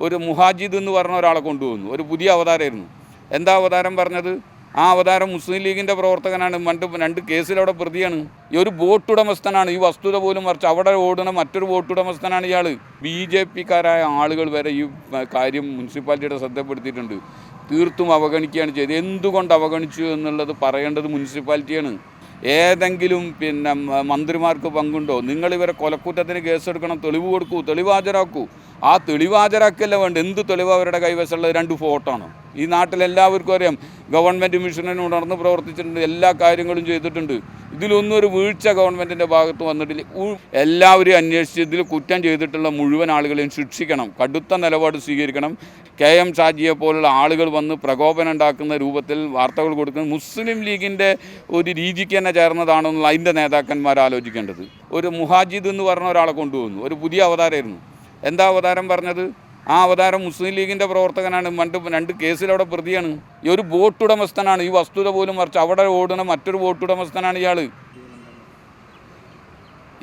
ഒരു മുഹാജിദ് എന്ന് പറഞ്ഞ ഒരാളെ കൊണ്ടുവന്നു. ഒരു പുതിയ അവതാരമായിരുന്നു. എന്താ അവതാരം പറഞ്ഞത്? ആ അവതാരം മുസ്ലിം ലീഗിന്റെ പ്രവർത്തകനാണ്. രണ്ട് രണ്ട് കേസിലവിടെ പ്രതിയാണ്. ഈ ഒരു ബോട്ട് ഉടമസ്ഥനാണ് ഈ വസ്തുത പോലും മറിച്ച് അവിടെ ഓടുന്ന മറ്റൊരു ബോട്ട് ഉടമസ്ഥനാണ് ഇയാൾ ബി ജെ പിക്കാരായ ആളുകൾ വരെ ഈ കാര്യം മുനിസിപ്പാലിറ്റിയുടെ ശ്രദ്ധപ്പെടുത്തിയിട്ടുണ്ട്. തീർത്തും അവഗണിക്കുകയാണ് ചെയ്തത്. എന്തുകൊണ്ട് അവഗണിച്ചു എന്നുള്ളത് പറയേണ്ടത് മുനിസിപ്പാലിറ്റിയാണ്. ഏതെങ്കിലും പിന്നെ മന്ത്രിമാർക്ക് പങ്കുണ്ടോ? നിങ്ങളിവരെ കൊലക്കുറ്റത്തിന് കേസെടുക്കണം. തെളിവ് കൊടുക്കൂ. തെളിവ് ഹാജരാക്കൂ ആ തെളിവാചരാക്കല്ല വേണ്ട എന്ത് തെളിവ് അവരുടെ കൈവശമുള്ള രണ്ട് ഫോട്ടോ ആണ്. ഈ നാട്ടിലെല്ലാവർക്കും അറിയാം. ഗവൺമെന്റ് മിഷനിൽ ഉണർന്ന് പ്രവർത്തിച്ചിട്ടുണ്ട്. എല്ലാ കാര്യങ്ങളും ചെയ്തിട്ടുണ്ട്. ഇതിലൊന്നും ഒരു വീഴ്ച ഗവൺമെന്റിന്റെ ഭാഗത്ത് വന്നിട്ടില്ല. എല്ലാവരും അന്വേഷിച്ച് ഇതിൽ കുറ്റം ചെയ്തിട്ടുള്ള മുഴുവൻ ആളുകളെയും ശിക്ഷിക്കണം. കടുത്ത നിലപാട് സ്വീകരിക്കണം. കെ എം ഷാജിയെ പോലുള്ള ആളുകൾ വന്ന് പ്രകോപനം ഉണ്ടാക്കുന്ന രൂപത്തിൽ വാർത്തകൾ കൊടുക്കുന്നത് മുസ്ലിം ലീഗിന്റെ ഒരു രീതിക്ക് തന്നെ ചേർന്നതാണെന്നുള്ള അതിന്റെ നേതാക്കന്മാർ ആലോചിക്കേണ്ടത് ഒരു മുഹാജിദ് എന്ന് പറഞ്ഞ ഒരാളെ കൊണ്ടുവന്നു. ഒരു പുതിയ അവതാരമായിരുന്നു. എന്താ അവതാരം പറഞ്ഞത്? ആ അവതാരം മുസ്ലിം ലീഗിന്റെ പ്രവർത്തകനാണ്. രണ്ട് രണ്ട് കേസിലവിടെ പ്രതിയാണ്. ഈ ഒരു ബോട്ട് ഉടമസ്ഥനാണ് ഈ വസ്തുത പോലും മറിച്ച് അവിടെ ഓടുന്ന മറ്റൊരു ബോട്ട് ഉടമസ്ഥനാണ് ഇയാൾ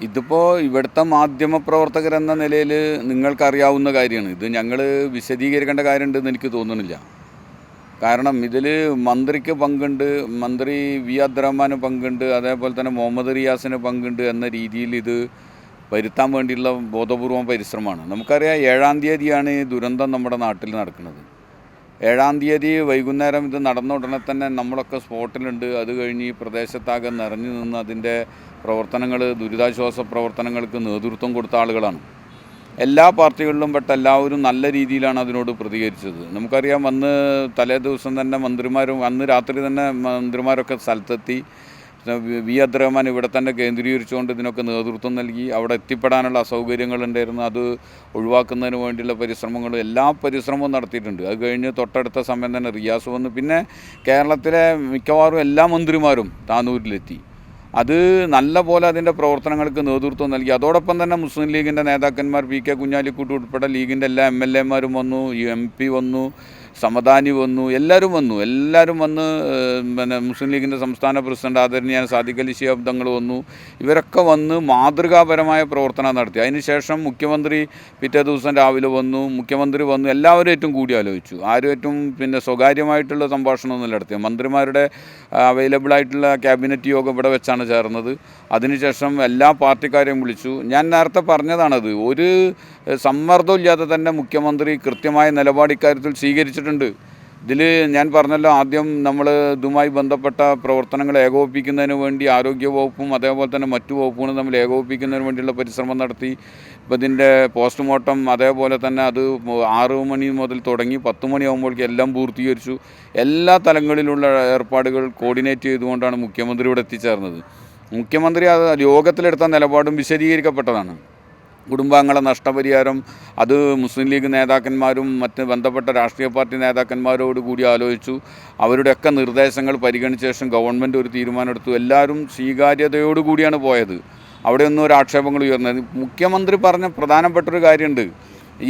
ഇതിപ്പോൾ ഇവിടുത്തെ മാധ്യമ പ്രവർത്തകരെന്ന നിലയിൽ നിങ്ങൾക്കറിയാവുന്ന കാര്യമാണ്. ഇത് ഞങ്ങൾ വിശദീകരിക്കേണ്ട കാര്യമുണ്ടെന്ന് എനിക്ക് തോന്നുന്നില്ല. കാരണം ഇതിൽ മന്ത്രിക്ക് പങ്കുണ്ട് മന്ത്രി വി അബ്ദുറഹ്മാന് പങ്കുണ്ട് അതേപോലെ തന്നെ മുഹമ്മദ് റിയാസിന് പങ്കുണ്ട് എന്ന രീതിയിൽ ഇത് വരുത്താൻ വേണ്ടിയുള്ള ബോധപൂർവം പരിശ്രമമാണ്. നമുക്കറിയാം ഏഴാം തീയതിയാണ് ഈ ദുരന്തം നമ്മുടെ നാട്ടിൽ നടക്കുന്നത്. ഏഴാം തീയതി വൈകുന്നേരം ഇത് നടന്ന ഉടനെ തന്നെ നമ്മളൊക്കെ സ്പോട്ടിലുണ്ട്. അത് കഴിഞ്ഞ് ഈ പ്രദേശത്താകെ നിറഞ്ഞു നിന്ന് അതിന്റെ പ്രവർത്തനങ്ങൾ ദുരിതാശ്വാസ പ്രവർത്തനങ്ങൾക്ക് നേതൃത്വം കൊടുത്ത ആളുകളാണ്. എല്ലാ പാർട്ടികളിലും പെട്ട എല്ലാവരും നല്ല രീതിയിലാണ് അതിനോട് പ്രതികരിച്ചത്. നമുക്കറിയാം വന്ന് തലേ ദിവസം തന്നെ മന്ത്രിമാരും അന്ന് രാത്രി തന്നെ മന്ത്രിമാരൊക്കെ സ്ഥലത്തെത്തി. വി അബ്ദുറഹ്മാൻ ഇവിടെ തന്നെ കേന്ദ്രീകരിച്ചുകൊണ്ട് ഇതിനൊക്കെ നേതൃത്വം നൽകി. അവിടെ എത്തിപ്പെടാനുള്ള അസൗകര്യങ്ങൾ ഉണ്ടായിരുന്നു. അത് ഒഴിവാക്കുന്നതിന് വേണ്ടിയുള്ള പരിശ്രമങ്ങളും എല്ലാ പരിശ്രമവും നടത്തിയിട്ടുണ്ട്. അത് കഴിഞ്ഞ് തൊട്ടടുത്ത സമയം തന്നെ റിയാസ് വന്നു. പിന്നെ കേരളത്തിലെ മിക്കവാറും എല്ലാ മന്ത്രിമാരും താനൂരിലെത്തി. അത് നല്ല പോലെ അതിന്റെ പ്രവർത്തനങ്ങൾക്ക് നേതൃത്വം നൽകി. അതോടൊപ്പം തന്നെ മുസ്ലിം ലീഗിന്റെ നേതാക്കന്മാർ പി. കെ. കുഞ്ഞാലിക്കുട്ടി ഉൾപ്പെടെ ലീഗിന്റെ എല്ലാ എം. എൽ. എമാരും വന്നു. എം. പി വന്നു. സമദാനി വന്നു എല്ലാവരും വന്നു. എല്ലാവരും വന്ന് പിന്നെ മുസ്ലിം ലീഗിന്റെ സംസ്ഥാന പ്രസിഡന്റ് ആദരണീയാൻ സാദിഖ് അലി ശിഹാബ് തങ്ങൾ വന്നു. ഇവരൊക്കെ വന്ന് മാതൃകാപരമായ പ്രവർത്തനം നടത്തി. അതിനുശേഷം മുഖ്യമന്ത്രി പിറ്റേ ദിവസം രാവിലെ വന്നു. മുഖ്യമന്ത്രി വന്നു. എല്ലാവരും ഏറ്റവും കൂടി ആലോചിച്ചു. ആരും ഏറ്റവും പിന്നെ സ്വകാര്യമായിട്ടുള്ള സംഭാഷണമൊന്നും നടത്തി മന്ത്രിമാരുടെ അവൈലബിൾ ആയിട്ടുള്ള ക്യാബിനറ്റ് യോഗം ഇവിടെ വെച്ചാണ് ചേർന്നത്. അതിനുശേഷം എല്ലാ പാർട്ടിക്കാരെയും വിളിച്ചു. ഞാൻ നേരത്തെ പറഞ്ഞതാണത്. ഒരു സമ്മർദ്ദമില്ലാതെ തന്നെ മുഖ്യമന്ത്രി കൃത്യമായ നിലപാട് ഇക്കാര്യത്തിൽ ഇതിൽ ഞാൻ പറഞ്ഞല്ലോ ആദ്യം നമ്മൾ ഇതുമായി ബന്ധപ്പെട്ട പ്രവർത്തനങ്ങൾ ഏകോപിപ്പിക്കുന്നതിന് വേണ്ടി ആരോഗ്യ വകുപ്പും അതേപോലെ തന്നെ മറ്റു വകുപ്പുകളും തമ്മിൽ ഏകോപിപ്പിക്കുന്നതിന് വേണ്ടിയുള്ള പരിശ്രമം നടത്തി. ഇപ്പോൾ ഇതിന്റെ പോസ്റ്റ്മോർട്ടം അതേപോലെ തന്നെ അത് ആറ് മണി മുതൽ തുടങ്ങി പത്ത് മണിയാകുമ്പോഴേക്കും എല്ലാം പൂർത്തീകരിച്ചു. എല്ലാ തലങ്ങളിലുള്ള ഏർപ്പാടുകൾ കോർഡിനേറ്റ് ചെയ്തുകൊണ്ടാണ് മുഖ്യമന്ത്രി ഇവിടെ എത്തിച്ചേർന്നത്. മുഖ്യമന്ത്രി അത് യോഗത്തിലെടുത്ത നിലപാടും വിശദീകരിക്കപ്പെട്ടതാണ്. കുടുംബാംഗങ്ങളെ നഷ്ടപരിഹാരം അത് മുസ്ലിം ലീഗ് നേതാക്കന്മാരും മറ്റ് ബന്ധപ്പെട്ട രാഷ്ട്രീയ പാർട്ടി നേതാക്കന്മാരോട് കൂടി ആലോചിച്ചു. അവരുടെയൊക്കെ നിർദ്ദേശങ്ങൾ പരിഗണിച്ച ശേഷം ഗവൺമെന്റ് ഒരു തീരുമാനമെടുത്തു. എല്ലാവരും സ്വീകാര്യതയോടുകൂടിയാണ് പോയത്. അവിടെയൊന്നും ഒരു ആക്ഷേപങ്ങൾ ഉയർന്നത് മുഖ്യമന്ത്രി പറഞ്ഞ പ്രധാനപ്പെട്ടൊരു കാര്യമുണ്ട്.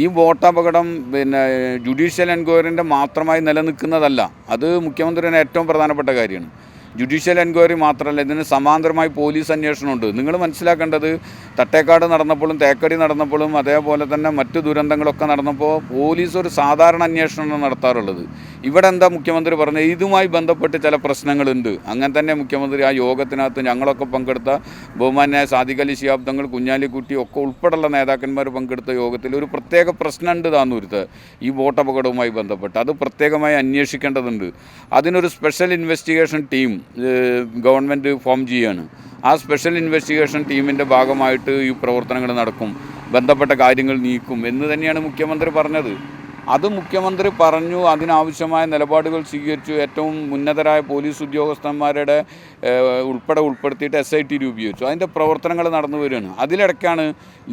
ഈ വോട്ടപകടം പിന്നെ ജുഡീഷ്യൽ എൻക്വയറിന്റെ മാത്രമായി നിലനിൽക്കുന്നതല്ല. അത് മുഖ്യമന്ത്രിയുടെ ഏറ്റവും പ്രധാനപ്പെട്ട കാര്യമാണ്. ജുഡീഷ്യൽ എൻക്വയറി മാത്രമല്ല ഇതിന് സമാന്തരമായി പോലീസ് അന്വേഷണമുണ്ട് നിങ്ങൾ മനസ്സിലാക്കേണ്ടത് തട്ടേക്കാട് നടന്നപ്പോഴും തേക്കടി നടന്നപ്പോഴും അതേപോലെ തന്നെ മറ്റു ദുരന്തങ്ങളൊക്കെ നടന്നപ്പോൾ പോലീസ് ഒരു സാധാരണ അന്വേഷണമാണ് നടത്താറുള്ളത്. ഇവിടെ എന്താ മുഖ്യമന്ത്രി പറഞ്ഞത്? ഇതുമായി ബന്ധപ്പെട്ട് ചില പ്രശ്നങ്ങളുണ്ട്. അങ്ങനെ തന്നെ മുഖ്യമന്ത്രി ആ യോഗത്തിനകത്ത് ഞങ്ങളൊക്കെ പങ്കെടുത്ത ബഹുമാനായ സാദിഖലി അലി ശിഹാബ് കുഞ്ഞാലിക്കുട്ടി ഒക്കെ ഉൾപ്പെടെയുള്ള നേതാക്കന്മാർ പങ്കെടുത്ത യോഗത്തിൽ ഒരു പ്രത്യേക പ്രശ്നമുണ്ട് താന്നൂരത്ത്. ഈ ബോട്ടപകടവുമായി ബന്ധപ്പെട്ട്. അത് പ്രത്യേകമായി അന്വേഷിക്കേണ്ടതുണ്ട്. അതിനൊരു special investigation team government form ചെയ്യുകയാണ് ആ സ്പെഷ്യൽ ഇൻവെസ്റ്റിഗേഷൻ ടീമിന്റെ ഭാഗമായിട്ട് ഈ പ്രവർത്തനങ്ങൾ നടക്കും. ബന്ധപ്പെട്ട കാര്യങ്ങൾ നീക്കും എന്ന് തന്നെയാണ് മുഖ്യമന്ത്രി പറഞ്ഞത്. അത് മുഖ്യമന്ത്രി പറഞ്ഞു അതിനാവശ്യമായ നിലപാടുകൾ സ്വീകരിച്ചു. ഏറ്റവും ഉന്നതരായ പോലീസ് ഉദ്യോഗസ്ഥന്മാരുടെ ഉൾപ്പെടെ ഉൾപ്പെടുത്തിയിട്ട് എസ് ഐ ടി രൂപീകരിച്ചു. അതിന്റെ പ്രവർത്തനങ്ങൾ നടന്നു വരികയാണ്. അതിലിടയ്ക്കാണ്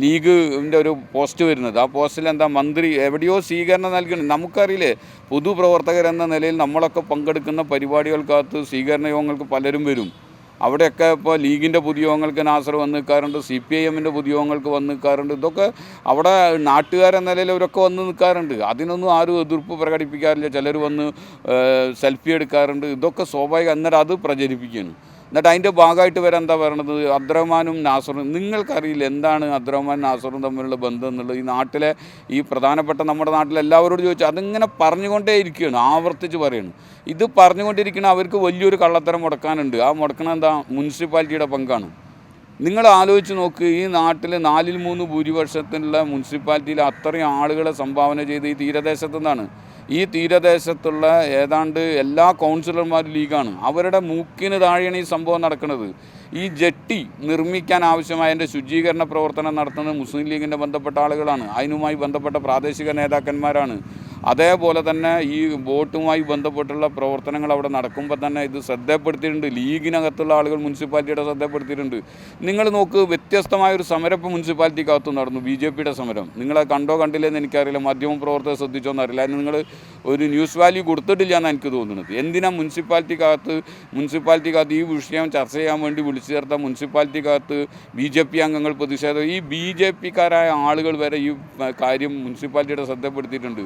ലീഗിന്റെ ഒരു പോസ്റ്റ് വരുന്നത്. ആ പോസ്റ്റിൽ എന്താ മന്ത്രി എവിടെയോ സ്വീകരണം നൽകണം നമുക്കറിയില്ലേ പൊതുപ്രവർത്തകരെന്ന നിലയിൽ നമ്മളൊക്കെ പങ്കെടുക്കുന്ന പരിപാടികൾക്കകത്ത് സ്വീകരണ യോഗങ്ങൾക്ക് പലരും വരും. അവിടെയൊക്കെ ഇപ്പോൾ ലീഗിന്റെ പൊതുയോഗങ്ങൾക്ക് നാസർ വന്ന് നിൽക്കാറുണ്ട് സി പി ഐ എമ്മിന്റെ പൊതുയോഗങ്ങൾക്ക് വന്ന് നിൽക്കാറുണ്ട് ഇതൊക്കെ അവിടെ നാട്ടുകാരെന്ന നിലയിൽ അവരൊക്കെ വന്ന് നിൽക്കാറുണ്ട്. അതിനൊന്നും ആരും എതിർപ്പ് പ്രകടിപ്പിക്കാറില്ല. ചിലർ വന്ന് സെൽഫി എടുക്കാറുണ്ട്. ഇതൊക്കെ സ്വാഭാവികം. അന്നേരം അത് പ്രചരിപ്പിക്കുകയാണ് എന്നിട്ട് അതിന്റെ ഭാഗമായിട്ട് വരെ എന്താ പറയണത്? അബ്ദുറഹ്മാനും നാസറും നിങ്ങൾക്കറിയില്ല എന്താണ് അബ്ദുറഹ്മാൻ നാസറും തമ്മിലുള്ള ബന്ധം എന്നുള്ളത്. ഈ നാട്ടിലെ ഈ പ്രധാനപ്പെട്ട നമ്മുടെ നാട്ടിലെ എല്ലാവരോടും ചോദിച്ചു. അതിങ്ങനെ പറഞ്ഞുകൊണ്ടേ ഇരിക്കുകയാണ് ആവർത്തിച്ച് പറയുന്നു. ഇത് പറഞ്ഞുകൊണ്ടിരിക്കുന്ന അവർക്ക് വലിയൊരു കള്ളത്തരം മുടക്കാനുണ്ട്. ആ മുടക്കണ എന്താ? മുനിസിപ്പാലിറ്റിയുടെ പങ്കാണ്. നിങ്ങൾ ആലോചിച്ച് നോക്ക് ഈ നാട്ടിൽ നാലിൽ മൂന്ന് ഭൂരിപക്ഷത്തിലുള്ള മുനിസിപ്പാലിറ്റിയിൽ അത്രയും ആളുകളെ സംഭാവന ചെയ്ത് ഈ തീരദേശത്തു നിന്നാണ്. ഈ തീരദേശത്തുള്ള ഏതാണ്ട് എല്ലാ കൗൺസിലർമാരും ലീഗാണ്. അവരുടെ മൂക്കിന് താഴെയാണ് ഈ സംഭവം നടക്കുന്നത്. ഈ ജെട്ടി നിർമ്മിക്കാൻ ആവശ്യമായ ശുചീകരണ പ്രവർത്തനം നടത്തുന്നത് മുസ്ലിം ലീഗിന്റെ ബന്ധപ്പെട്ട ആളുകളാണ്. അതിനുമായി ബന്ധപ്പെട്ട പ്രാദേശിക നേതാക്കന്മാരാണ്. അതേപോലെ തന്നെ ഈ വോട്ടുമായി ബന്ധപ്പെട്ടുള്ള പ്രവർത്തനങ്ങൾ അവിടെ നടക്കുമ്പോൾ തന്നെ ഇത് ശ്രദ്ധപ്പെടുത്തിയിട്ടുണ്ട്. ലീഗിനകത്തുള്ള ആളുകൾ മുനിസിപ്പാലിറ്റിയുടെ ശ്രദ്ധപ്പെടുത്തിയിട്ടുണ്ട്. നിങ്ങൾ നോക്ക് വ്യത്യസ്തമായ ഒരു സമരം ഇപ്പോൾ മുനിസിപ്പാലിറ്റിക്കകത്ത് നടന്നു ബി ജെ പിയുടെ സമരം. നിങ്ങളെ കണ്ടോ കണ്ടില്ലെന്ന് എനിക്കറിയില്ല. മാധ്യമ പ്രവർത്തകർ ശ്രദ്ധിച്ചോന്ന് അതിന് നിങ്ങൾ ഒരു ന്യൂസ് വാല്യൂ കൊടുത്തിട്ടില്ല എന്നാണ് എനിക്ക് തോന്നുന്നത്. എന്തിനാ മുനിസിപ്പാലിറ്റിക്കകത്ത് മുനിസിപ്പാലിറ്റിക്കകത്ത് ഈ വിഷയം ചർച്ച ചെയ്യാൻ വേണ്ടി വിളിച്ചു ചേർത്ത മുനിസിപ്പാലിറ്റിക്കകത്ത് ബി ജെ പി അംഗങ്ങൾ പ്രതിഷേധം? ഈ ബി ജെ പിക്കാരായ ആളുകൾ വരെ ഈ കാര്യം മുനിസിപ്പാലിറ്റിയുടെ ശ്രദ്ധപ്പെടുത്തിയിട്ടുണ്ട്.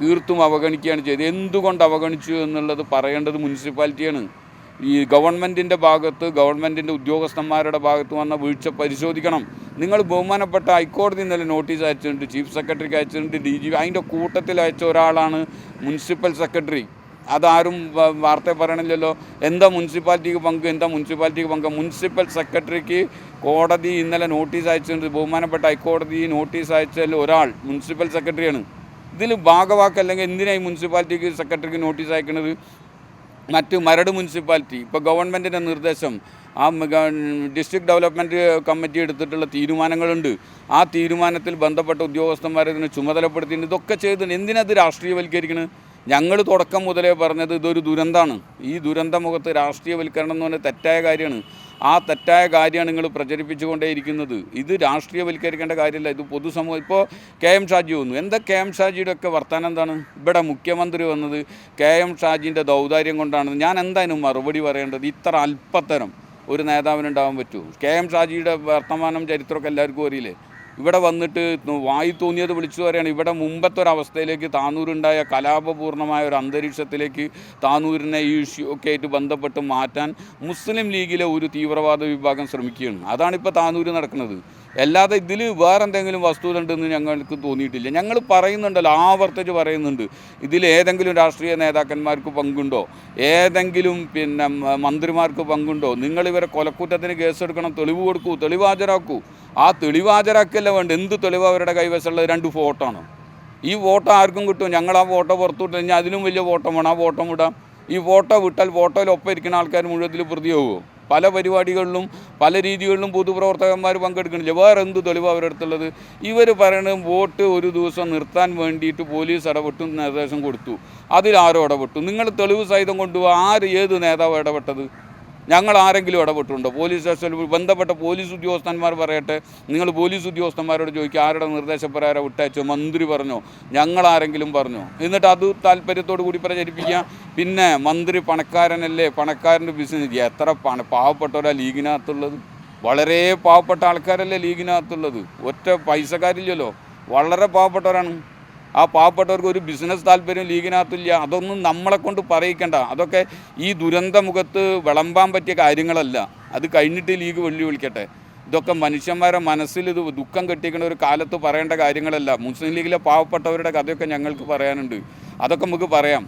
തീർത്തും അവഗണിക്കുകയാണ് ചെയ്തത്. എന്തുകൊണ്ട് അവഗണിച്ചു എന്നുള്ളത് പറയേണ്ടത് മുനിസിപ്പാലിറ്റിയാണ്. ഈ ഗവൺമെന്റിന്റെ ഭാഗത്ത് ഗവൺമെന്റിന്റെ ഉദ്യോഗസ്ഥന്മാരുടെ ഭാഗത്ത് വന്ന വീഴ്ച പരിശോധിക്കണം. നിങ്ങൾ ബഹുമാനപ്പെട്ട ഹൈക്കോടതി ഇന്നലെ നോട്ടീസ് അയച്ചിട്ടുണ്ട് ചീഫ് സെക്രട്ടറിക്ക് അയച്ചിട്ടുണ്ട് ഡി ജി അതിന്റെ കൂട്ടത്തിൽ അയച്ച ഒരാളാണ് മുനിസിപ്പൽ സെക്രട്ടറി. അതാരും വാർത്ത പറയണില്ലല്ലോ. എന്താ മുനിസിപ്പാലിറ്റിക്ക് പങ്ക്? എന്താ മുനിസിപ്പാലിറ്റിക്ക് പങ്ക്? മുനിസിപ്പൽ സെക്രട്ടറിക്ക് കോടതി ഇന്നലെ നോട്ടീസ് അയച്ചിട്ടുണ്ട്. ബഹുമാനപ്പെട്ട ഹൈക്കോടതി നോട്ടീസ് അയച്ചതിൽ ഒരാൾ മുനിസിപ്പൽ സെക്രട്ടറിയാണ്. ഇതിൽ ഭാഗവാക്കല്ലെങ്കിൽ എന്തിനായി മുനിസിപ്പാലിറ്റിക്ക് സെക്രട്ടറിക്ക് നോട്ടീസ് അയക്കുന്നത് മറ്റ് മരട് മുനിസിപ്പാലിറ്റി ഇപ്പോൾ ഗവൺമെന്റിന്റെ നിർദ്ദേശം ആ ഡിസ്ട്രിക്ട് ഡെവലപ്മെന്റ് കമ്മിറ്റി എടുത്തിട്ടുള്ള തീരുമാനങ്ങളുണ്ട്. ആ തീരുമാനത്തിൽ ബന്ധപ്പെട്ട ഉദ്യോഗസ്ഥന്മാരെ ഇതിനെ ചുമതലപ്പെടുത്തിയിട്ടുണ്ട്. ഇതൊക്കെ ചെയ്തിട്ടുണ്ട് എന്തിനത് രാഷ്ട്രീയവൽക്കരിക്കുന്നത് ഞങ്ങൾ തുടക്കം മുതലേ പറഞ്ഞത് ഇതൊരു ദുരന്തമാണ് ഈ ദുരന്തമുഖത്ത് രാഷ്ട്രീയവൽക്കരണം എന്ന് പറഞ്ഞാൽ തെറ്റായ കാര്യമാണ്. ആ തെറ്റായ കാര്യമാണ് നിങ്ങൾ പ്രചരിപ്പിച്ചുകൊണ്ടേയിരിക്കുന്നത്. ഇത് രാഷ്ട്രീയവൽക്കരിക്കേണ്ട കാര്യമല്ല ഇത് പൊതുസമൂഹം. ഇപ്പോൾ കെ എം ഷാജി വന്നു. എന്താ കെ എം ഷാജിയുടെ ഒക്കെ വർത്തമാനം എന്താണ്? ഇവിടെ മുഖ്യമന്ത്രി വന്നത് കെ എം ഷാജിന്റെ ദൗദാര്യം കൊണ്ടാണ്. ഞാൻ എന്തായാലും മറുപടി പറയേണ്ടത് ഇത്ര അല്പത്തരം ഒരു നേതാവിനുണ്ടാവാൻ പറ്റൂ കെ എം ഷാജിയുടെ വർത്തമാനം ചരിത്രമൊക്കെ എല്ലാവർക്കും അറിയില്ലേ? ഇവിടെ വന്നിട്ട് വായി തോന്നിയത് വിളിച്ചു പറയുകയാണ് ഇവിടെ മുമ്പത്തെ ഒരു അവസ്ഥയിലേക്ക് താനൂരുണ്ടായ കലാപപൂർണമായ ഒരു അന്തരീക്ഷത്തിലേക്ക് താനൂരിനെ ഈ ഇഷ്യൂ ഒക്കെ ആയിട്ട് ബന്ധപ്പെട്ട് മാറ്റാൻ മുസ്ലിം ലീഗിലെ ഒരു തീവ്രവാദ വിഭാഗം ശ്രമിക്കുകയാണ്. അതാണിപ്പോൾ താനൂര് നടക്കുന്നത്. അല്ലാതെ ഇതിൽ വേറെ എന്തെങ്കിലും വസ്തുത ഉണ്ടെന്ന് ഞങ്ങൾക്ക് തോന്നിയിട്ടില്ല. ഞങ്ങൾ പറയുന്നുണ്ടല്ലോ ആവർത്തിച്ച് പറയുന്നുണ്ട്. ഇതിൽ ഏതെങ്കിലും രാഷ്ട്രീയ നേതാക്കന്മാർക്ക് പങ്കുണ്ടോ? ഏതെങ്കിലും പിന്നെ മന്ത്രിമാർക്ക് പങ്കുണ്ടോ? നിങ്ങളിവരെ കൊലക്കുറ്റത്തിന് കേസെടുക്കണം തെളിവ് കൊടുക്കൂ തെളിവ് ഹാജരാക്കൂ ആ തെളിവ് ഹാജരാക്കല്ല വേണ്ട എന്ത് തെളിവ് അവരുടെ കൈവശമുള്ളത്? രണ്ട് ഫോട്ടോ ആണ് ഈ ഫോട്ടോ ആർക്കും കിട്ടും. ഞങ്ങൾ ആ ഫോട്ടോ പുറത്തു വിട്ട് കഴിഞ്ഞാൽ അതിലും വലിയ ഫോട്ടോ വേണം. ആ ഫോട്ടോ വിടാം. ഈ ഫോട്ടോ വിട്ടാൽ ഫോട്ടോയിൽ ഒപ്പം ഇരിക്കുന്ന ആൾക്കാർ മുഴുവത്തിൽ പ്രതിയാവുമോ പല പരിപാടികളിലും പല രീതികളിലും പൊതുപ്രവർത്തകന്മാർ പങ്കെടുക്കണില്ല വേറെ എന്ത് തെളിവ് അടുത്തുള്ളത്? ഇവർ പറയണത് വോട്ട് ഒരു ദിവസം നിർത്താൻ വേണ്ടിയിട്ട് പോലീസ് ഇടപെട്ടു നിർദ്ദേശം കൊടുത്തു. അതിൽ ആരോ ഇടപെട്ടു നിങ്ങൾ തെളിവ് സഹിതം കൊണ്ടുപോകുക ആര് ഏത് നേതാവ് ഇടപെട്ടത്? ഞങ്ങൾ ആരെങ്കിലും ഇടപെട്ടിട്ടുണ്ടോ? പോലീസ് സ്റ്റേഷനിൽ ബന്ധപ്പെട്ട പോലീസ് ഉദ്യോഗസ്ഥന്മാർ പറയട്ടെ. നിങ്ങൾ പോലീസ് ഉദ്യോഗസ്ഥന്മാരോട് ചോദിക്കുക ആരുടെ നിർദ്ദേശപ്രകാരം വിട്ടയച്ചോ? മന്ത്രി പറഞ്ഞോ. ഞങ്ങൾ ആരെങ്കിലും പറഞ്ഞോ. എന്നിട്ട് അത് താല്പര്യത്തോടു കൂടി പ്രചരിപ്പിക്കുക. പിന്നെ മന്ത്രി പണക്കാരനല്ലേ? പണക്കാരന്റെ ബിസിനസ് എത്ര പണ പാവപ്പെട്ടവരാ ലീഗിനകത്തുള്ളത്. വളരെ പാവപ്പെട്ട ആൾക്കാരല്ലേ ലീഗിനകത്തുള്ളത്. ഒറ്റ പൈസക്കാരില്ലല്ലോ. വളരെ പാവപ്പെട്ടവരാണ്. ആ പാവപ്പെട്ടവർക്ക് ഒരു ബിസിനസ് താല്പര്യം ലീഗിനകത്തില്ല അതൊന്നും നമ്മളെ കൊണ്ട് പറയിക്കണ്ട. അതൊക്കെ ഈ ദുരന്തമുഖത്ത് വിളമ്പാൻ പറ്റിയ കാര്യങ്ങളല്ല. അത് കഴിഞ്ഞിട്ട് ലീഗ് വെല്ലുവിളിക്കട്ടെ. ഇതൊക്കെ മനുഷ്യന്മാരെ മനസ്സിൽ ഇത് ദുഃഖം കെട്ടിക്കുന്ന ഒരു കാലത്ത് പറയേണ്ട കാര്യങ്ങളല്ല. മുസ്ലിം ലീഗിലെ പാവപ്പെട്ടവരുടെ കഥയൊക്കെ ഞങ്ങൾക്ക് പറയാനുണ്ട്. അതൊക്കെ നമുക്ക് പറയാം.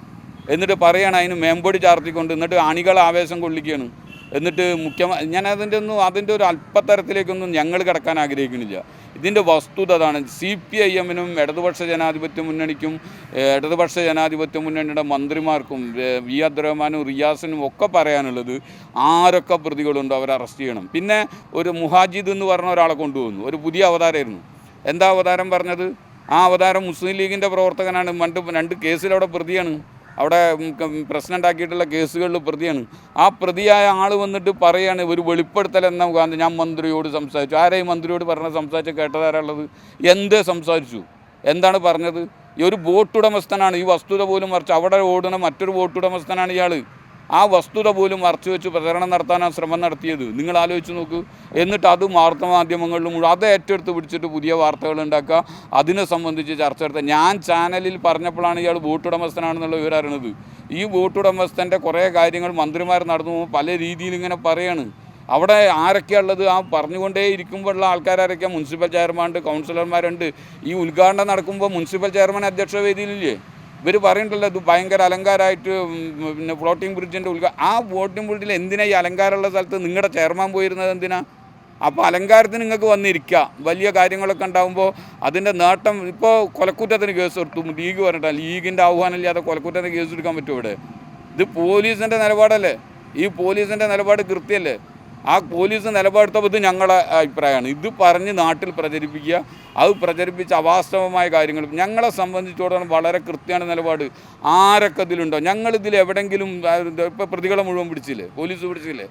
എന്നിട്ട് പറയണം അതിന് മേമ്പൊടി ചാർത്തിക്കൊണ്ട് എന്നിട്ട് അണികൾ ആവേശം കൊള്ളിക്കുകയാണ്. എന്നിട്ട് മുഖ്യമന്ത്രി ഞാൻ അതിന്റെ ഒന്നും അതിന്റെ ഒരു അല്പത്തരത്തിലേക്കൊന്നും ഞങ്ങൾ കിടക്കാൻ ആഗ്രഹിക്കുന്നില്ല. ഇതിന്റെ വസ്തുത അതാണ്. സി പി ഐ എമ്മിനും ഇടതുപക്ഷ ജനാധിപത്യ മുന്നണിക്കും ഇടതുപക്ഷ ജനാധിപത്യ മുന്നണിയുടെ മന്ത്രിമാർക്കും വി അബ്ദുറഹ്മാനും റിയാസിനും ഒക്കെ പറയാനുള്ളത് ആരൊക്കെ പ്രതികളുണ്ടോ അവരെ അറസ്റ്റ് ചെയ്യണം. പിന്നെ ഒരു മുഹാജിദ് എന്ന് പറഞ്ഞ ഒരാളെ കൊണ്ടുവന്നു. ഒരു പുതിയ അവതാരമായിരുന്നു. എന്താ അവതാരം പറഞ്ഞത്? ആ അവതാരം മുസ്ലിം ലീഗിന്റെ പ്രവർത്തകനാണ്. രണ്ട് രണ്ട് കേസിലവിടെ പ്രതിയാണ്. അവിടെ പ്രശ്നം ഉണ്ടാക്കിയിട്ടുള്ള കേസുകളിൽ പ്രതിയാണ്. ആ പ്രതിയായ ആൾ വന്നിട്ട് പറയാണ് ഒരു വെളിപ്പെടുത്തൽ എന്ന മുഖാന്തരം ഞാൻ മന്ത്രിയോട് സംസാരിച്ചു. ആരെയും മന്ത്രിയോട് പറഞ്ഞ സംസാരിച്ച് കേട്ടതാരുള്ളത് എന്ത് സംസാരിച്ചു? എന്താണ് പറഞ്ഞത്? ഈ ഒരു ബോട്ടുടമസ്ഥനാണ് ഈ വസ്തുത പോലും മറിച്ച് അവിടെ ഓടുന്ന മറ്റൊരു ബോട്ടുടമസ്ഥനാണ് ഇയാൾ ആ വസ്തുത പോലും മറച്ചു വെച്ച് പ്രചരണം നടത്താനാണ് ശ്രമം നടത്തിയത്. നിങ്ങൾ ആലോചിച്ച് നോക്കൂ. എന്നിട്ട് അത് വാർത്താമാധ്യമങ്ങളിലും മുഴുവൻ അത് ഏറ്റെടുത്ത് പിടിച്ചിട്ട് പുതിയ വാർത്തകൾ ഉണ്ടാക്കുക. അതിനെ സംബന്ധിച്ച് ചർച്ച നടത്തുക ഞാൻ ചാനലിൽ പറഞ്ഞപ്പോഴാണ് ഇയാൾ ബോട്ടുടമസ്ഥനാണെന്നുള്ള വിവരം അറിയണത്. ഈ വോട്ടുടമസ്ഥന്റെ കുറേ കാര്യങ്ങൾ മന്ത്രിമാർ നടന്നു പല രീതിയിൽ ഇങ്ങനെ പറയാണ്. അവിടെ ആരൊക്കെയുള്ളത് ആ പറഞ്ഞുകൊണ്ടേ ഇരിക്കുമ്പോഴുള്ള ആൾക്കാരൊക്കെ മുനിസിപ്പൽ ചെയർമാനുണ്ട് കൗൺസിലർമാരുണ്ട്. ഈ ഉദ്ഘാടനം നടക്കുമ്പോൾ മുനിസിപ്പൽ ചെയർമാൻ അധ്യക്ഷ വേദിയിലില്ലേ? ഇവർ പറയണ്ടല്ലോ ഇത് ഭയങ്കര അലങ്കാരമായിട്ട് പിന്നെ ഫ്ലോട്ടിംഗ് ബ്രിഡ്ജിന്റെ ഉദ്ഘാ ആ ഫ്ലോട്ടിംഗ് ബ്രിഡ്ജിൽ എന്തിനാ ഈ അലങ്കാരമുള്ള സ്ഥലത്ത് നിങ്ങളുടെ ചെയർമാൻ പോയിരുന്നത് എന്തിനാ? അപ്പോൾ അലങ്കാരത്തിന് നിങ്ങൾക്ക് വന്നിരിക്കുക വലിയ കാര്യങ്ങളൊക്കെ ഉണ്ടാകുമ്പോൾ അതിന്റെ നേട്ടം ഇപ്പോൾ കൊലക്കുറ്റത്തിന് കേസ് എടുത്തു. ലീഗ് പറഞ്ഞിട്ട് ലീഗിന്റെ ആഹ്വാനം ഇല്ലാതെ കൊലക്കുറ്റത്തിന് കേസ് എടുക്കാൻ പറ്റുമോ ഇവിടെ? ഇത് പോലീസിന്റെ നിലപാടല്ലേ? ഈ പോലീസിന്റെ നിലപാട് കൃത്യമല്ലേ ആ പോലീസ് നിലപാടെടുത്തപ്പോൾ ഇത് ഞങ്ങളുടെ അഭിപ്രായമാണ്. ഇത് പറഞ്ഞ് നാട്ടിൽ പ്രചരിപ്പിക്കുക അത് പ്രചരിപ്പിച്ച അവാസ്തവമായ കാര്യങ്ങൾ. ഞങ്ങളെ സംബന്ധിച്ചിടത്തോളം വളരെ കൃത്യമാണ് നിലപാട് ആരൊക്കെ ഇതിലുണ്ടോ? ഞങ്ങളിതിൽ എവിടെങ്കിലും ഇപ്പോൾ പ്രതികളെ മുഴുവൻ പിടിച്ചില്ലേ? പോലീസ് പിടിച്ചില്ലേ?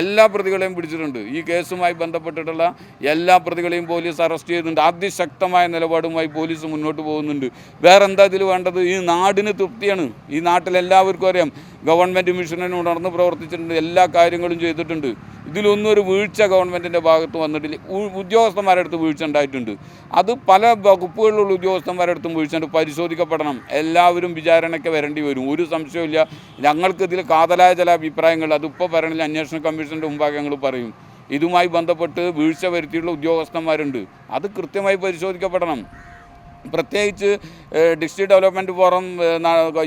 എല്ലാ പ്രതികളെയും പിടിച്ചിട്ടുണ്ട്. ഈ കേസുമായി ബന്ധപ്പെട്ടിട്ടുള്ള എല്ലാ പ്രതികളെയും പോലീസ് അറസ്റ്റ് ചെയ്യുന്നുണ്ട് അതിശക്തമായ നിലപാടുമായി പോലീസ് മുന്നോട്ട് പോകുന്നുണ്ട്. വേറെ എന്താ ഇതിൽ വേണ്ടത്? ഈ നാടിന് തൃപ്തിയാണ്. ഈ നാട്ടിൽ എല്ലാവർക്കും അറിയാം. ഗവൺമെന്റ് മിഷനിൽ ഉണർന്ന് പ്രവർത്തിച്ചിട്ടുണ്ട്. എല്ലാ കാര്യങ്ങളും ചെയ്തിട്ടുണ്ട്. ഇതിലൊന്നും ഒരു വീഴ്ച ഗവൺമെന്റിന്റെ ഭാഗത്ത് വന്നിട്ടില്ല. ഉദ്യോഗസ്ഥന്മാരുടെ അടുത്ത് വീഴ്ച ഉണ്ടായിട്ടുണ്ട്. അത് പല വകുപ്പുകളിലുള്ള ഉദ്യോഗസ്ഥന്മാരുടെ അടുത്തും വീഴ്ച ഉണ്ട് പരിശോധിക്കപ്പെടണം. എല്ലാവരും വിചാരണയ്ക്ക് വരേണ്ടി വരും. ഒരു സംശയമില്ല ഞങ്ങൾക്ക് ഇതിൽ കാതലായ ചില അഭിപ്രായങ്ങൾ. അതിപ്പോൾ പറയണില്ല. അന്വേഷണ കമ്മീഷന്റെ മുമ്പാകെ ഞങ്ങൾ പറയും. ഇതുമായി ബന്ധപ്പെട്ട് വീഴ്ച വരുത്തിയിട്ടുള്ള ഉദ്യോഗസ്ഥന്മാരുണ്ട്. അത് കൃത്യമായി പരിശോധിക്കപ്പെടണം. പ്രത്യേകിച്ച് ഡിസ്ട്രിക്ട് ഡെവലപ്മെന്റ് ഫോറം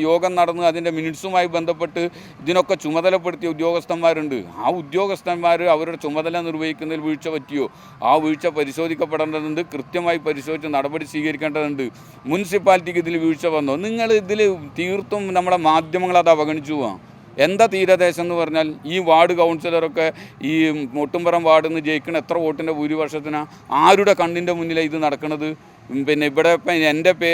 യോഗം നടന്ന് അതിന്റെ മിനിറ്റ്സുമായി ബന്ധപ്പെട്ട് ഇതിനൊക്കെ ചുമതലപ്പെടുത്തിയ ഉദ്യോഗസ്ഥന്മാരുണ്ട്. ആ ഉദ്യോഗസ്ഥന്മാർ അവരുടെ ചുമതല നിർവഹിക്കുന്നതിൽ വീഴ്ച പറ്റിയോ? ആ വീഴ്ച പരിശോധിക്കപ്പെടേണ്ടതുണ്ട്. കൃത്യമായി പരിശോധിച്ച് നടപടി സ്വീകരിക്കേണ്ടതുണ്ട്. മുനിസിപ്പാലിറ്റിക്ക് ഇതിൽ വീഴ്ച വന്നോ? നിങ്ങൾ ഇതിൽ തീർത്തും നമ്മുടെ മാധ്യമങ്ങൾ അത് അവഗണിച്ചു പോവാം. എന്താ തീരദേശം എന്ന് പറഞ്ഞാൽ ഈ വാർഡ് കൗൺസിലറൊക്കെ ഈ മുട്ടുംപുറം വാർഡിൽ നിന്ന് ജയിക്കുന്ന എത്ര വോട്ടിന്റെ ഭൂരിപക്ഷത്തിനാണ് ആരുടെ കണ്ണിന്റെ മുന്നിലാണ് ഇത് നടക്കുന്നത് പിന്നെ ഇവിടെ ഇപ്പം എന്റെ പേ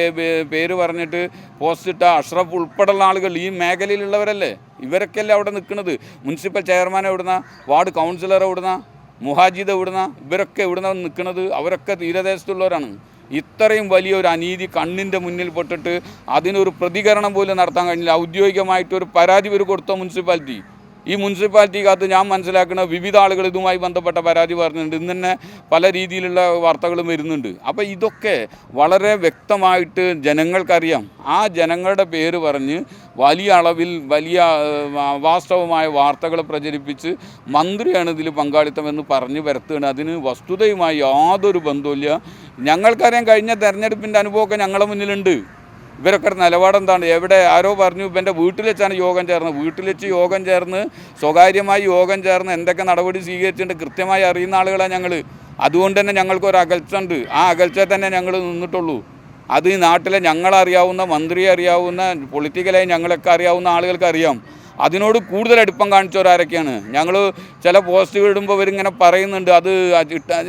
പേര് പറഞ്ഞിട്ട് പോസ്റ്റ് ഇട്ട അഷ്റഫ് ഉൾപ്പെടെയുള്ള ആളുകൾ ഈ മേഖലയിലുള്ളവരല്ലേ? ഇവരൊക്കെയല്ലേ അവിടെ നിൽക്കുന്നത്? മുനിസിപ്പൽ ചെയർമാൻ എവിടുന്ന? വാർഡ് കൗൺസിലർ എവിടുന്ന? മുഹാജിദ് എവിടുന്ന? ഇവരൊക്കെ എവിടുന്ന നിൽക്കുന്നത്? അവരൊക്കെ തീരദേശത്തുള്ളവരാണ്. ഇത്രയും വലിയൊരു അനീതി കണ്ണിന്റെ മുന്നിൽ പെട്ടിട്ട് അതിനൊരു പ്രതികരണം പോലും നടത്താൻ കഴിഞ്ഞില്ല. ഔദ്യോഗികമായിട്ട് ഒരു പരാതി ഇവർ കൊടുത്ത മുനിസിപ്പാലിറ്റി ഈ മുനിസിപ്പാലിറ്റിക്കകത്ത് ഞാൻ മനസ്സിലാക്കുന്ന വിവിധ ആളുകൾ ഇതുമായി ബന്ധപ്പെട്ട പരാതി പറഞ്ഞിട്ടുണ്ട്. ഇന്ന് തന്നെ പല രീതിയിലുള്ള വാർത്തകളും വരുന്നുണ്ട്. അപ്പോൾ ഇതൊക്കെ വളരെ വ്യക്തമായിട്ട് ജനങ്ങൾക്കറിയാം. ആ ജനങ്ങളുടെ പേര് പറഞ്ഞ് വലിയ അളവിൽ വലിയ വാസ്തവമായ വാർത്തകൾ പ്രചരിപ്പിച്ച് മന്ത്രിയാണ് ഇതിൽ പങ്കാളിത്തമെന്ന് പറഞ്ഞു വരുത്തുകയാണ് അതിന് വസ്തുതയുമായി യാതൊരു ബന്ധവുമില്ല. ഞങ്ങൾക്കറിയാം കഴിഞ്ഞ തെരഞ്ഞെടുപ്പിന്റെ അനുഭവമൊക്കെ ഞങ്ങളുടെ മുന്നിലുണ്ട്. ഇവരൊക്കെ നിലപാടെന്താണ്? എവിടെ ആരോ പറഞ്ഞു ഇവന്റെ വീട്ടിൽ വെച്ചാണ് യോഗം ചേർന്നത്. വീട്ടിൽ വെച്ച് യോഗം ചേർന്ന് സ്വകാര്യമായി യോഗം ചേർന്ന് എന്തൊക്കെ നടപടി സ്വീകരിച്ചിട്ടുണ്ട് കൃത്യമായി അറിയുന്ന ആളുകളാണ് ഞങ്ങൾ അതുകൊണ്ട് തന്നെ ഞങ്ങൾക്കൊരു അകൽച്ച ഉണ്ട് ആ അകൽച്ച തന്നെ ഞങ്ങൾ നിന്നിട്ടുള്ളൂ. അത് ഈ നാട്ടിലെ ഞങ്ങളറിയാവുന്ന മന്ത്രിയെ അറിയാവുന്ന പൊളിറ്റിക്കലായി ഞങ്ങളൊക്കെ അറിയാവുന്ന ആളുകൾക്ക് അറിയാം. അതിനോട് കൂടുതൽ അടുപ്പം കാണിച്ചവരാരൊക്കെയാണ് ഞങ്ങൾ ചില പോസ്റ്റുകൾ ഇടുമ്പോൾ ഇവരിങ്ങനെ പറയുന്നുണ്ട് അത്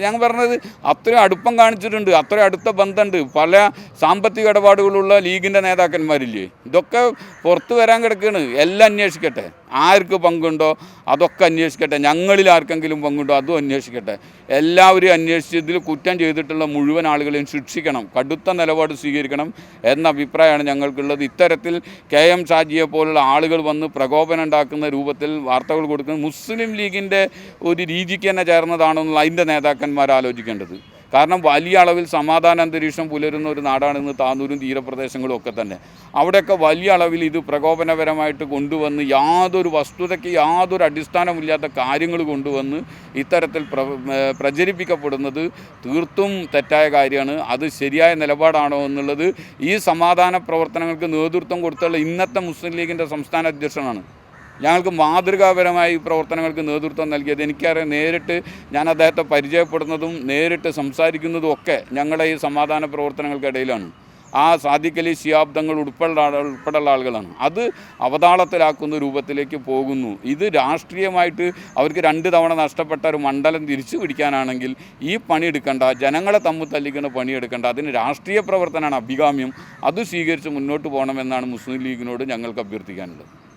ഞാൻ പറഞ്ഞത് അത്രയും അടുപ്പം കാണിച്ചിട്ടുണ്ട് അത്രയും അടുത്ത ബന്ധമുണ്ട്. പല സാമ്പത്തിക ഇടപാടുകളുള്ള ലീഗിന്റെ നേതാക്കന്മാരില്ലേ? ഇതൊക്കെ പുറത്തു വരാൻ കിടക്കുകയാണ് എല്ലാം അന്വേഷിക്കട്ടെ. ആർക്ക് പങ്കുണ്ടോ? അതൊക്കെ അന്വേഷിക്കട്ടെ. ഞങ്ങളിൽ ആർക്കെങ്കിലും പങ്കുണ്ടോ? അതും അന്വേഷിക്കട്ടെ. എല്ലാവരും അന്വേഷിച്ച് ഇതിൽ കുറ്റം ചെയ്തിട്ടുള്ള മുഴുവൻ ആളുകളെയും ശിക്ഷിക്കണം. കടുത്ത നിലപാട് സ്വീകരിക്കണം എന്ന അഭിപ്രായമാണ് ഞങ്ങൾക്കുള്ളത്. ഇത്തരത്തിൽ കെ എം ഷാജിയെ പോലുള്ള ആളുകൾ വന്ന് പ്രകോപനം ഉണ്ടാക്കുന്ന രൂപത്തിൽ വാർത്തകൾ കൊടുക്കുന്നത് മുസ്ലിം ലീഗിന്റെ ഒരു രീതിക്ക് തന്നെ ചേർന്നതാണെന്നുള്ള അതിന്റെ നേതാക്കന്മാർ ആലോചിക്കേണ്ടത് കാരണം വലിയ അളവിൽ സമാധാന അന്തരീക്ഷം പുലരുന്ന ഒരു നാടാണ് ഇന്ന് താനൂരും തീരപ്രദേശങ്ങളും ഒക്കെ തന്നെ. അവിടെയൊക്കെ വലിയ അളവിൽ ഇത് പ്രകോപനപരമായിട്ട് കൊണ്ടുവന്ന് യാതൊരു വസ്തുതയ്ക്ക് യാതൊരു അടിസ്ഥാനമില്ലാത്ത കാര്യങ്ങൾ കൊണ്ടുവന്ന് ഇത്തരത്തിൽ പ്ര പ്രചരിപ്പിക്കപ്പെടുന്നത് തീർത്തും തെറ്റായ കാര്യമാണ്. അത് ശരിയായ നിലപാടാണോ എന്നുള്ളത് ഈ സമാധാന പ്രവർത്തനങ്ങൾക്ക് നേതൃത്വം കൊടുത്തുള്ള ഇന്നത്തെ മുസ്ലിം ലീഗിന്റെ സംസ്ഥാന അധ്യക്ഷനാണ്. ഞങ്ങൾക്ക് മാതൃകാപരമായി പ്രവർത്തനങ്ങൾക്ക് നേതൃത്വം നൽകിയത്. എനിക്കറിയാം നേരിട്ട് ഞാൻ അദ്ദേഹത്തെ പരിചയപ്പെടുന്നതും നേരിട്ട് സംസാരിക്കുന്നതും ഒക്കെ ഞങ്ങളുടെ ഈ സമാധാന പ്രവർത്തനങ്ങൾക്കിടയിലാണ് ആ സാധിക്കലി ശിയാബ്ദങ്ങൾ ഉൾപ്പെടെ ഉൾപ്പെടെയുള്ള ആളുകളാണ്. അത് അവതാളത്തിലാക്കുന്ന രൂപത്തിലേക്ക് പോകുന്നു. ഇത് രാഷ്ട്രീയമായിട്ട് അവർക്ക് രണ്ട് തവണ നഷ്ടപ്പെട്ട ഒരു മണ്ഡലം തിരിച്ചു പിടിക്കാനാണെങ്കിൽ ഈ പണിയെടുക്കേണ്ട ജനങ്ങളെ തമ്മിൽ തല്ലിക്കുന്ന പണിയെടുക്കേണ്ട അതിന് രാഷ്ട്രീയ പ്രവർത്തനമാണ് അഭികാമ്യം. അത് സ്വീകരിച്ച് മുന്നോട്ട് പോകണമെന്നാണ് മുസ്ലിം ലീഗിനോട് ഞങ്ങൾക്ക് അഭ്യർത്ഥിക്കാനുള്ളത്.